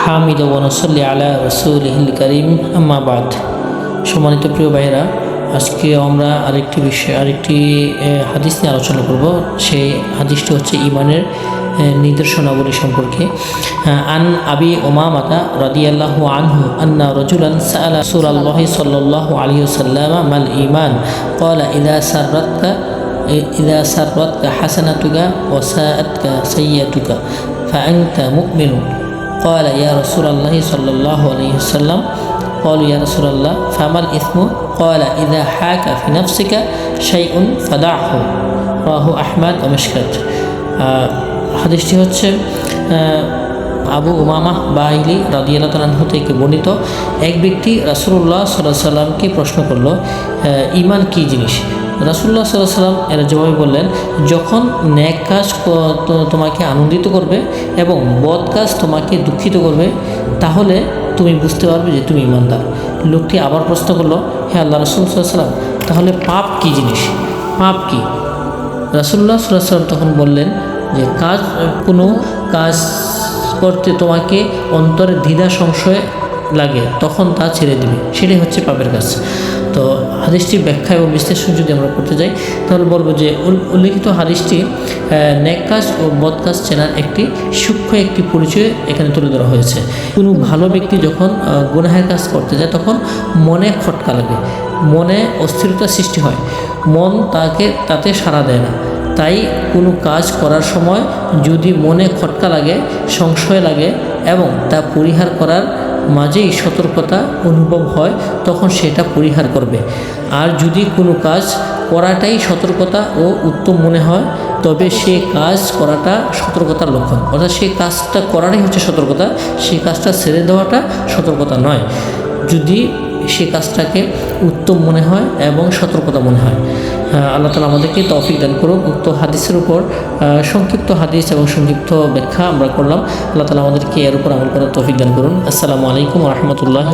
হামিদ ওয়ানসল্লি আলা রসুলহিল করিম আম্মাবাদ সম্মানিত প্রিয় ভাইয়েরা আজকে আমরা আরেকটি বিষয় আরেকটি এ, হাদিস নিয়ে আলোচনা করব সেই হাদিসটি হচ্ছে ইমানের এ, নিদর্শনাবলী সম্পর্কে আহ, আন আবি ওমামাতা রাদিয়াল্লাহু আনহু আন্না রজুলান সাআলা রাসূলুল্লাহ সাল্লাল্লাহু আলাইহি ওয়াসাল্লাম মাল ঈমান ক্বালা ইযা সাররাতকা إذا سرتك حسنتك وساءتك سيئتك فأنت مؤمن قال يا رسول الله صلى الله عليه وسلم قالوا يا رسول الله فما الإثم قال إذا حاك في نفسك شيء فدعه রাহু আহমদ অমিশকাত হাদিসটি হচ্ছে আহ, আবু উমামা বাহিলি রাদিয়াল্লাহ তালাহ থেকে বর্ণিত এক ব্যক্তি রাসুল্লাহ সাল্লাহ সাল্লামকে প্রশ্ন করলো আহ, ইমান কী জিনিস রাসুল্লাহ সাল্লাহ সাল্লাম এর জবাবে বললেন, যখন ন্যাক কাজ তোমাকে আনন্দিত করবে এবং বদ কাজ তোমাকে দুঃখিত করবে, তাহলে তুমি বুঝতে পারবে যে তুমি ইমানদার। লোকটি আবার প্রশ্ন করল হ্যাঁ আল্লাহ রসুল সাল্লাম তাহলে পাপ কি জিনিস? পাপ কি? রাসুল্লাহ সাল্লাহ সাল্লাম তখন বললেন যে, কাজ, কোনো কাজ করতে তোমাকে অন্তরে দ্বিধা, সংশয় লাগে, তখন তা ছেড়ে দিবে। সেটাই হচ্ছে পাপের কাজ। তো হাদিসটির ব্যাখ্যা এবং বিশ্লেষণ যদি আমরা করতে যাই তাহলে বলব যে উল- উল্লেখিত হাদিসটি আহ, ন্যাক কাজ ও বদ কাজ চেনার একটি সূক্ষ্ম একটি পরিচয় এখানে তুলে ধরা হয়েছে। কোনো ভালো ব্যক্তি যখন গুনাহের কাজ করতে যায় তখন মনে খটকা লাগে মনে অস্থিরতা সৃষ্টি হয় মন তাকে তাতে সাড়া দেয় না। তাই কোনো কাজ করার সময় যদি মনে খটকা লাগে সংশয় লাগে এবং তা পরিহার করার মাঝেই সতর্কতা অনুভব হয়, তখন সেটা পরিহার করবে। আর যদি কোনো কাজ করাটাই সতর্কতা ও উত্তম মনে হয়, তবে সে কাজ করাটা সতর্কতার লক্ষণ। অর্থাৎ সেই কাজটা করাটাই হচ্ছে সতর্কতা সেই কাজটা ছেড়ে দেওয়াটা সতর্কতা নয়। যদি সে কাজটাকে উত্তম মনে হয় এবং সতর্কতা মনে হয়। আল্লাহ তালা আমাদেরকে তফিক দান করুক। উক্ত হাদিসের উপর সংক্ষিপ্ত হাদিস এবং সংক্ষিপ্ত ব্যাখ্যা আমরা করলাম। আল্লাহ তালা আমাদেরকে এর উপর আমল করার তফিক দান করুন। আসসালামু আলাইকুম রহমতুল্লাহ